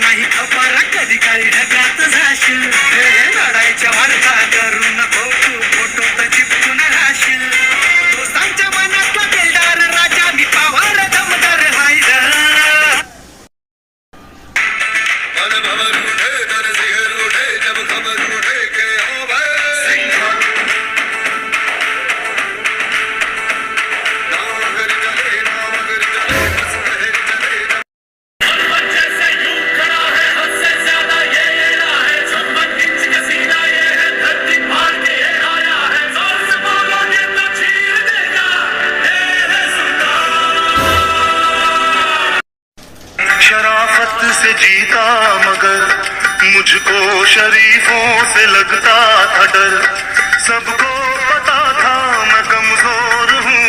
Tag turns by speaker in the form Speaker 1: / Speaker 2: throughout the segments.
Speaker 1: नाही खपारा कधी काळी ढगात जाशील से जीता मगर मुझको शरीफों से लगता था डर। सबको पता था मैं कमजोर हूँ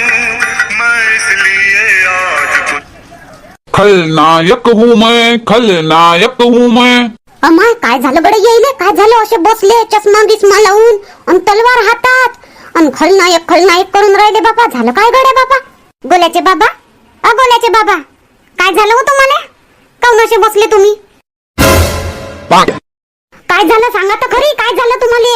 Speaker 1: मैं इसलिए आज कुछ
Speaker 2: खलनायक हूँ मैं खलनायक हूँ मैं।
Speaker 3: अमाय काय झालं बडे येईले? काय झालं? असे बसले चष्मा बिस्मा लावून आणि तलवार हातात. आणि खलनायक खलनायक करून राहिले बाबा. झालं काय गड्या बाबा? गोल्याचे बाबा? अ गोल्याचे बाबा. काय झालं हो तुम्हाला? काऊन असे बसले तुम्ही? काय झालं सांगा तर खरी काय झालं तुम्हाला?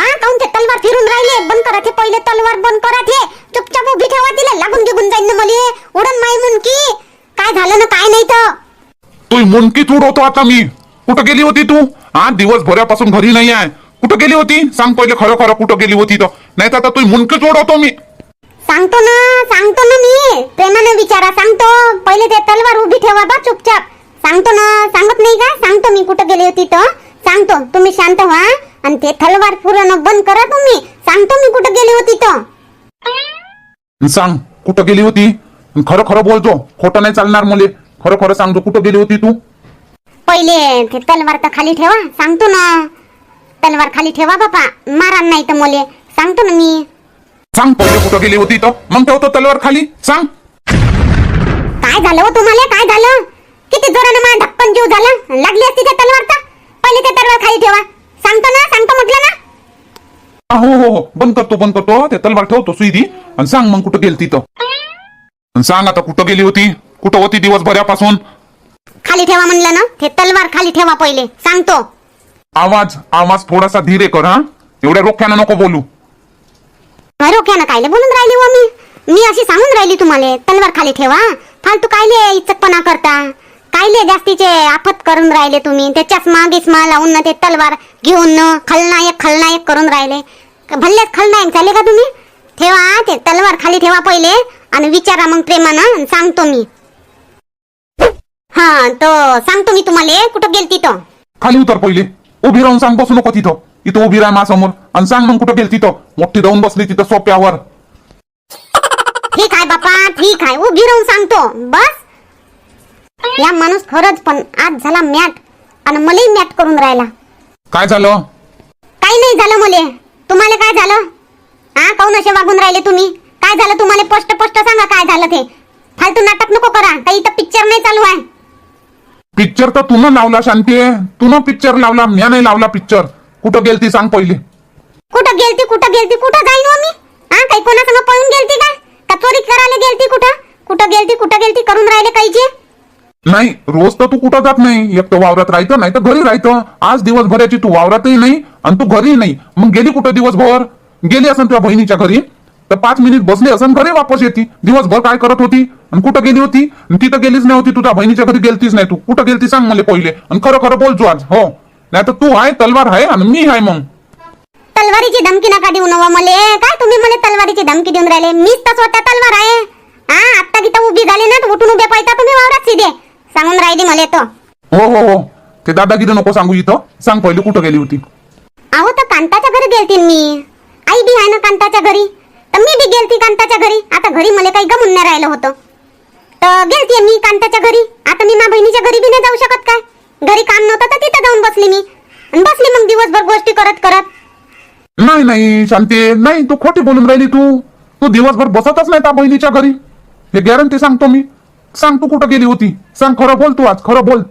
Speaker 3: हा काऊन ते तलवार फिरून राहिले. बंद करा ते पहिले तलवार बंद करा ते. चुपचाप उभी ठेवा तिला लागून गिगून जाईन ना मले. उडन माय मुनकी काय झालं ना काय नाही तर?
Speaker 2: तू मुनकी उडवतो आता मी. कुठं गेली होती तू? हा दिवसभरापासून घरी नाही आहे. कुठं गेली होती? सांग पहिले खरं खरं कुठं गेली होती तर. नाही तर आता तू मुनकीच उडवतो मी.
Speaker 3: सांगतो ना सांगतो ना मी. प्रेमाने विचारा सांगतो. पहिले ते तलवार उभी ठेवा बा चुपचाप सांगतो ना सांगत नाही का सांगतो मी कुठं गेली होती तर सांगतो तुम्ही शांत व्हा. आणि ते तलवार पूर्ण बंद करा तुम्ही. सांगतो मी कुठं गेली होती तर
Speaker 2: सांग कुठं गेली होती? खरं खरं बोलतो खोटं नाही चालणार मुले. खरं खरं सांगतो कुठं गेली होती तू?
Speaker 3: पहिले ते तलवार तर खाली ठेवा. सांगतो ना. तलवार खाली ठेवा बापा. मारा नाही तर मुले. सांगतो ना मी.
Speaker 2: सांग पहिले कुठं गेली होती तर. मग ठेवतो तलवार खाली. सांग.
Speaker 3: काय झालं हो तुम्हाला? काय झालं? किती जोरानं मला धक्कन जीव झाला? लागली असती त्या तलवार तर? पहिले ते तलवार खाली ठेवा. सांगतो ना सांगतो म्हटलं ना.
Speaker 2: हा, हो हो हो. बंद करतो बंद करतो. ते तलवार ठेवतो सुईदी. आणि सांग मग कुठं गेली तिथं आणि सांग आता कुठं गेली होती. कुठं होती दिवसभरापासून?
Speaker 3: खाली ठेवा म्हणलं ना. ते तलवार खाली ठेवा पहिले. सांगतो.
Speaker 2: आवाज आवाज थोडासा धीरे कर हा. एवढ्या रोख्यानं नको बोलू.
Speaker 3: रोक्यानं कायले बोलून राहिली व मी? मी अशी सांगून राहिली तुम्हाला. तलवार खाली ठेवा फालतू कायले इचकपणा करता? कायले जास्तीचे आफत करून राहिले तुम्ही? ते चष्मा बिस्मा लावून ना ते तलवार घेऊन न खलनायक खलनायक करून राहिले. भल्लेच खलनायक झाले का तुम्ही? ठेवा ते तलवार खाली ठेवा पहिले आणि विचारा मग प्रेमानं सांगतो मी. हा तो सांगतो मी तुम्हाला. कुठं गेलती तो?
Speaker 2: खाली उतर पहिले. उभी राहून सांग बसू नको तिथं. इथं उभी राह माझ्यासमोर आणि सांग मग कुठं गेली तिथं मोठी राहून बसली तिथं सोप्यावर.
Speaker 3: ठीक आहे बापा ठीक आहे. उभी राहून सांगतो. बस. या माणूस खरंच पण आज झाला मॅट आणि मलाही मॅट करून राहिला.
Speaker 2: काय झालं?
Speaker 3: काही नाही झालं मले. तुम्हाला काय झालं? हा काऊन असे वागून राहिले तुम्ही? काय झालं तुम्हाला? स्पष्ट स्पष्ट सांगा काय झालं ते. फालतू नाटक नको करा. काही इथं पिक्चर नाही चालू आहे.
Speaker 2: पिक्चर तर तू लावला शांती. तू पिक्चर लावला म्या नाही लावला पिक्चर कुठं गेलती सांग पहिले.
Speaker 3: कुठं गेलती कुठं गेलती कुठं जाईन हो मी? हा काही कोणासंग पळून गेलती का? का चोरी करायला गेलती कुठं? कुठं गेलती कुठं गेलती? करून राहिले काहीचे
Speaker 2: नाही रोज तर तू कुठं जात नाही? एक तर वावरात राहतं नाही तर घरी राहतं आज दिवसभराची तू वावरातही नाही आणि तू घरी नाही. मग गेली कुठं दिवसभर? गेली असन तुझ्या बहिणीच्या घरी? तर पाच मिनिट बसली असन घरी वापस येते. दिवसभर काय करत होती? आणि कुठं गेली होती? तिथं गेलीच नाही होती तुझ्या बहिणीच्या घरी गेलतीच नाही तू. कुठं गेलती सांग मला पहिले. आणि खरं खरं बोलतो आज हो. नाही तर तू आहे तलवार आहे आणि मी आहे मग.
Speaker 3: तलवारीची धमकी नका देऊ नवा मले. काय तुम्ही मला तलवारीची धमकी देऊन राहिले? मीच तर स्वतः तलवार आहे. हा आत्ता गीता उभी झाली ना उठून उभे पाहिजे. तुम्ही वावरात सीधे. सांगून राहिली मला तो.
Speaker 2: हो हो हो. ते दादागिरी नको सांगू इथं. सांग पहिले कुठं गेली होती.
Speaker 3: अहो तर कांताच्या घरी गेलती मी. आई बी आहे ना कांताच्या घरी. तर मी बी गेलती कांताच्या घरी. आता घरी मला काही गमून नाही राहिलं होतं. तर गेलती मी कांताच्या घरी. आता मी माझ्या बहिणीच्या घरी बी नाही जाऊ शकत काय? घरी काम नव्हतं तर तिथं जाऊन बसली मी. आणि बसली मग दिवसभर गोष्टी करत करत.
Speaker 2: नाही नाही शांती. नाही तू खोटी बोलून राहिली तू. तू दिवसभर बसतच नाही त्या बहिणीच्या घरी. हे गॅरंटी सांगतो मी. सांग तू कुठं गेली होती? सांग खरं बोल तू आज खरं बोल.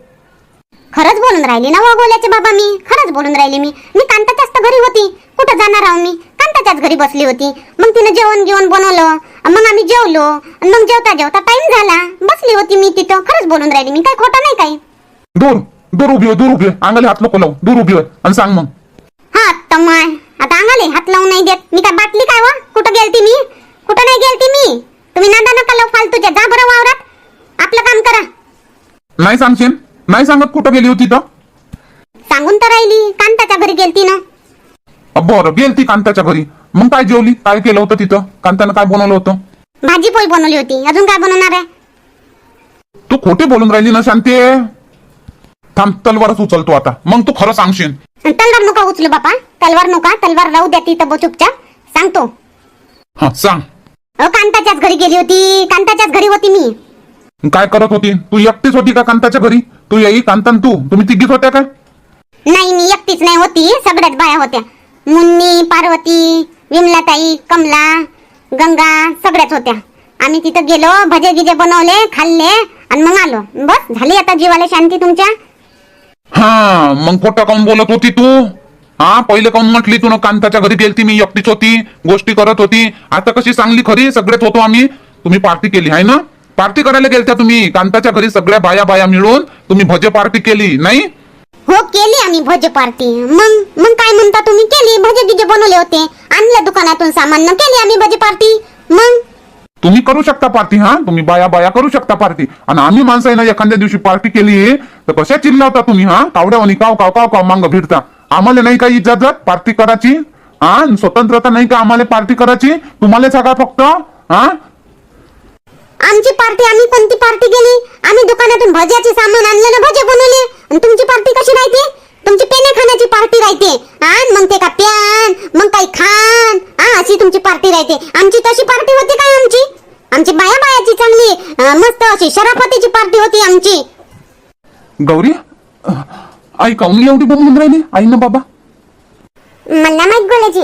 Speaker 3: खरंच बोलून राहिली ना व गोल्याचे बाबा मी? खरंच बोलून राहिली मी. मी कांताच्याच तर घरी होती. कुठं जाणार आहो मी? कांताच्याच घरी बसली होती. मग तिनं जेवण जेवण बनवलं. मग आम्ही जेवलो. मग जेवता जेवता टाइम झाला. बसली होती मी तिथं. खरंच बोलून राहिली मी. काय खोटं नाही काही.
Speaker 2: दूर दूर उभी हो दूर उभी हो अंगाले हात नको लावू. दूर उभी हो आणि सांग मग.
Speaker 3: हा तमाय आता अंगाले हात लावून नाही देत. मी काय बाटली काय वा? कुठं गेलती मी? कुठं नाही गेलती मी? तुम्ही नादा नका लावू फालतूच्या. जा बरं वावरात. आपलं काम करा.
Speaker 2: नाही सांगशील? नाही सांगत कुठं गेली होती तर?
Speaker 3: सांगून तर राहिली कांताच्या घरी गेलती ना.
Speaker 2: बरं गेली ती कांताच्या घरी. मग काय जेवली? काय केलं होतं तिथं? कांतानं काय बनवलं होतं?
Speaker 3: भाजी पोळी बनवली होती. अजून काय बनवणार आहे?
Speaker 2: तू खोटी बोलून राहिली ना शांती. थांब तलवारच उचलतो आता. मग तू खरं सांगशील.
Speaker 3: तलवार नका उचलू बापा. तलवार नका तलवार राहू द्या तिथं बो चुपचाप. सांगतो.
Speaker 2: हा सांग.
Speaker 3: कांताच्याच घरी गेली होती. कांताच्याच घरी होती मी.
Speaker 2: काय करत होती? तू एकटीच होती का कांताच्या घरी? तू येई कांतान तू? तुम्ही तिघीच होत्या का
Speaker 3: नाही मी एकटीच नाही होती. सगळ्याच बाया होत्या. मुन्नी पार्वती विमलाताई कमला गंगा सगळ्याच होत्या. आम्ही तिथं गेलो भजे गिजे बनवले खाल्ले आणि मग आलो. बस झाली आता जीवाला शांती तुमच्या?
Speaker 2: हा मग खोटं काऊन बोलत होती तू? हा पहिले काऊन म्हटली तू कांताच्या घरी गेलती मी एकटीच होती गोष्टी करत होती? आता कशी सांगली खरी? सगळेच होतो आम्ही. तुम्ही पार्टी केली आहे ना? पार्टी करायला गेलत्या तुम्ही. कांताच्या घरी सगळ्या बाया बाया मिळून तुम्ही भजे पार्टी केली नाही?
Speaker 3: हो केली आम्ही भजे पार्टी. मग मग काय म्हणता तुम्ही? केली भजे गिजे बनवले होते. आणलं दुकानातून सामान न केली आम्ही भजे पार्टी. मग?
Speaker 2: तुम्ही करू शकता पार्टी हा? तुम्ही बाया बाया करू शकता पार्टी. आणि आम्ही माणसं आहे ना एखाद्या दिवशी पार्टी केली तर कशा चिल्लावता तुम्ही हा? कावड्यावानी काव काव काव काव मांग भिडता आम्हाला नाही काही इजाजत पार्टी करायची? हा? स्वतंत्रता नाही का आम्हाला पार्टी करायची? तुम्हाला सगळा फक्त? हा?
Speaker 3: आमची पार्टी आम्ही कोणती पार्टी केली आम्ही दुकानातून भज्याचे सामान आणलं ना भजे बनवले. आणि तुमची पार्टी कशी राहते? तुमची पेने खाण्याची पार्टी राहते. हा मग ते का प्यान मग काही खान. हा अशी तुमची पार्टी राहते. आमची तशी पार्टी होती काय आमची? आमची बाया बायाची चांगली मस्त अशी शराफतीची पार्टी होती आमची.
Speaker 2: गौरी आई काऊन एवढी बोलून राहिली? आई ना बाबा?
Speaker 3: मला माहीत गोल्याची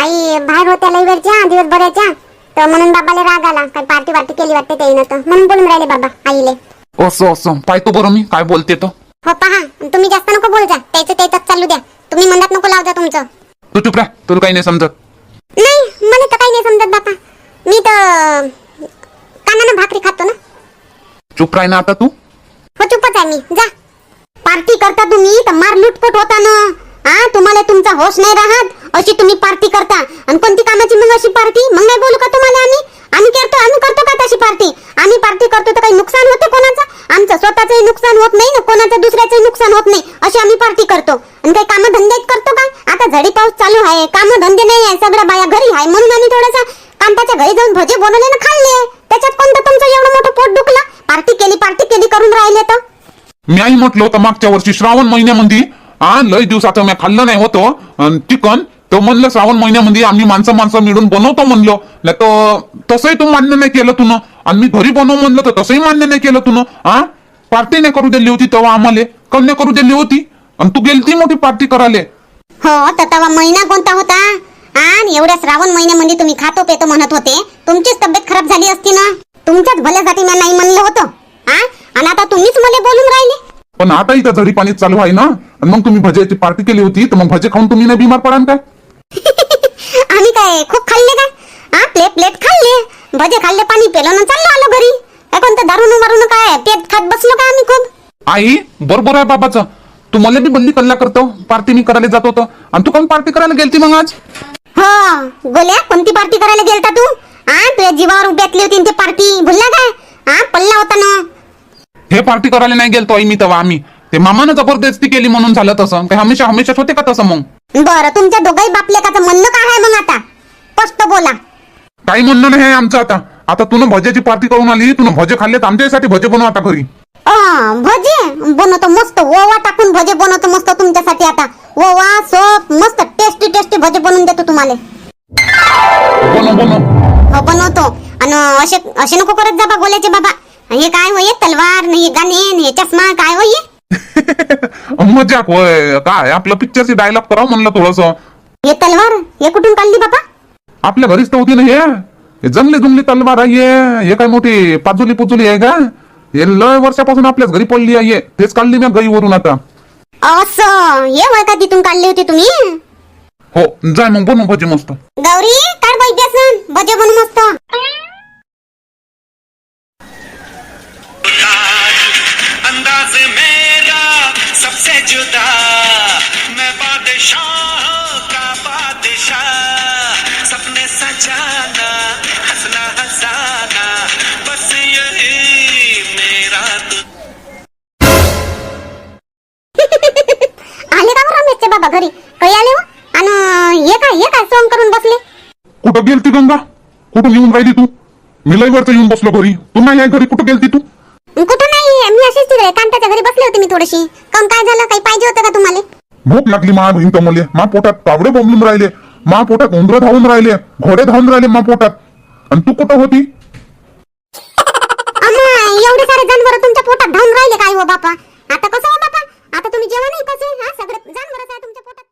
Speaker 3: आई बाहेर होत्या लई वेळच्या दिवसभराच्या. तर म्हणून बाबाला राग आला. काय पार्टी वार्टी केली वाटते त्याईनं तर. म्हणून बोलून राहिले बाबा आईले.
Speaker 2: असं असं. पाहतो बरं मी काय बोलते तर
Speaker 3: हो पहा. तुम्ही जास्त नको बोल जा. त्याचं त्याच्यात चालू द्या. तुम्ही मनात नको लावता तुमचं.
Speaker 2: तू चुप राह. तुला काही नाही समजत.
Speaker 3: नाही मला तर काही नाही समजत बापा. मी तर कानानं भाकरी खातो ना.
Speaker 2: चुप राह ना आता तू.
Speaker 3: हो चुपच आहे मी. जा. पार्टी करता तुम्ही तर मार लुटपट होता ना हा तुम्हाला तुमचा होश नाही राहत? अशी तुम्ही पार्टी करता. आणि कोणती कामाची मग अशी पार्टी मग नाही बोलू का तुम्हाला आम्ही आम्ही करतो आम्ही करतो का तशी पार्टी आम्ही पार्टी करतो तर काही नुकसान होते कोणाचं आमचं स्वतःचंही नुकसान होत नाही ना कोणाचं दुसऱ्याचंही नुकसान होत नाही अशी आम्ही पार्टी करतो. आणि काही काम धंदे करतो काय आता झडी पाऊस चालू आहे काम धंदे नाही आहे सगळ्या बाया घरी आहे म्हणून आम्ही थोडासा कांताच्या घरी जाऊन भजे बनवले ना खाल्ले. त्याच्यात कोणतं तुमचं एवढं मोठं पोट दुखलं? पार्टी केली पार्टी केली करून राहिले तर?
Speaker 2: मी आई म्हटलं होतं मागच्या वर्षी श्रावण महिन्यामध्ये. हा लय दिवसाचं मी खाल्लं नाही होतं. चिकन तो म्हणलं श्रावण महिन्यामध्ये आम्ही माणसं माणसं मिळून बनवतो म्हणलो. नाही तर तसंही तू मान्य नाही केलं तुनं. आणि मी घरी बनव म्हणलं तर तसंही मान्य नाही केलं तुनं. हा पार्टी नाही करू दिली होती तेव्हा आम्हाला. कन्या करू दिली होती. आणि तू गेलती मोठी पार्टी करायला.
Speaker 3: हो तर तेव्हा महिना कोणता होता? आणि एवढ्या श्रावण महिन्यामध्ये तुम्ही खातो पेतो म्हणत होते. तुमचीच तब्येत खराब झाली असती ना? तुमच्याच भल्यासाठी मी नाही म्हणलं होतं. आणि आता तुम्हीच मला बोलून राहिले.
Speaker 2: पण आता इथं झडी पाणी चालू आहे ना मग तुम्ही भजेची पार्टी केली होती तर मग भजे खाऊन तुम्ही नाही बिमार पडाल काय?
Speaker 3: आम्ही काय खूप खाल्ले काय? हा प्लेट प्लेट खाल्ले. भजे खाल्ले पाणी पेलो ना चाललो आलो घरी. कोणतं दारून मारून काय? पेट खात बसलो काय आम्ही खूप?
Speaker 2: आई बरोबर आहे बाबाचं. तू मला बी बंदी कल्ला करतो. पार्टी मी करायला जात होतो. आणि तू कोण पार्टी करायला गेलती मग आज?
Speaker 3: हो गोल्या कोणती पार्टी करायला गेलता तू? हा तुझ्या जीवावर उभ्यातली होती ती पार्टी. भुलला काय? हा पडला होता ना.
Speaker 2: हे पार्टी करायला नाही गेलतो आई मी तेव्हा आम्ही. ते मामानं जबरदस्ती केली म्हणून झालं तसं. काही हमेशा हमेशाच होते का तसं मग?
Speaker 3: बरं तुमच्या दोघाही बापलेकाचं म्हणणं काय आहे मग आता? स्पष्ट बोला.
Speaker 2: काही म्हणणं नाही आमचं आता. आता तुनं भजेची पार्टी करून आली तुनं भजे खाल्ले तर आमच्यासाठी भजे बनव आता घरी.
Speaker 3: भजे? बनवतो मस्त ओवा टाकून भजे बनवतो मस्त तुमच्यासाठी आता. ओवा सोप मस्त टेस्टी टेस्टी भजे बनवून देतो तुम्हाला.
Speaker 2: बनव बनव.
Speaker 3: हो बनवतो. आणि असे असे नको करत जा बा गोल्याचे बाबा. हे काय होय तलवार नाही गाणे नाही चष्मा काय होय
Speaker 2: मजाक होय. काय आपलं पिक्चरची डायलॉग करावं म्हणलं थोडस.
Speaker 3: हे तलवार हे कुठून काढली बाबा?
Speaker 2: आपल्या घरीच तर होती ना हे. जंगली जुंगली तलवार आहे हे. हे काय मोठी पाजुली पुजुली आहे का? हे लय वर्षापासून आपल्याच घरी पडली आहे हे. तेच काढली मी गईवरून आता.
Speaker 3: असं हे का तिथून काढली होती तुम्ही?
Speaker 2: हो जाय मग बनव भजी मस्त.
Speaker 3: गौरी काढ बाई बेसन भजे बनवू मस्त.
Speaker 1: अंदाज मेरा से जुदा। मैं बादशाह का बादशाह। सपने सजाना
Speaker 2: गेलती गंगा? कुठून येऊन राहिली तू? मी लई वरचं येऊन बसलो घरी. तू नाही घरी कुठं गेलती तू?
Speaker 3: कुठं नाही मी अशीच तिकडे. कांताच्या घरी बसले होते मी थोडीशी. कम काय झालं? काही पाहिजे होतं का तुम्हाला?
Speaker 2: भूक लागली मा बहीण कमले मा पोटात तावडे बोंबलून राहिले. मा पोटात उंदरं धावून राहिले. घोडे धावून राहिले मा पोटात. आणि तू कुठं होती?
Speaker 3: अम्मा एवढे सारे जनावर तुमच्या पोटात धावून राहिले काय हो बापा? आता कसं हो बापा? आता तुम्ही जेवण नाही कसं हा सगळं जनावरच आहे तुमच्या पोटात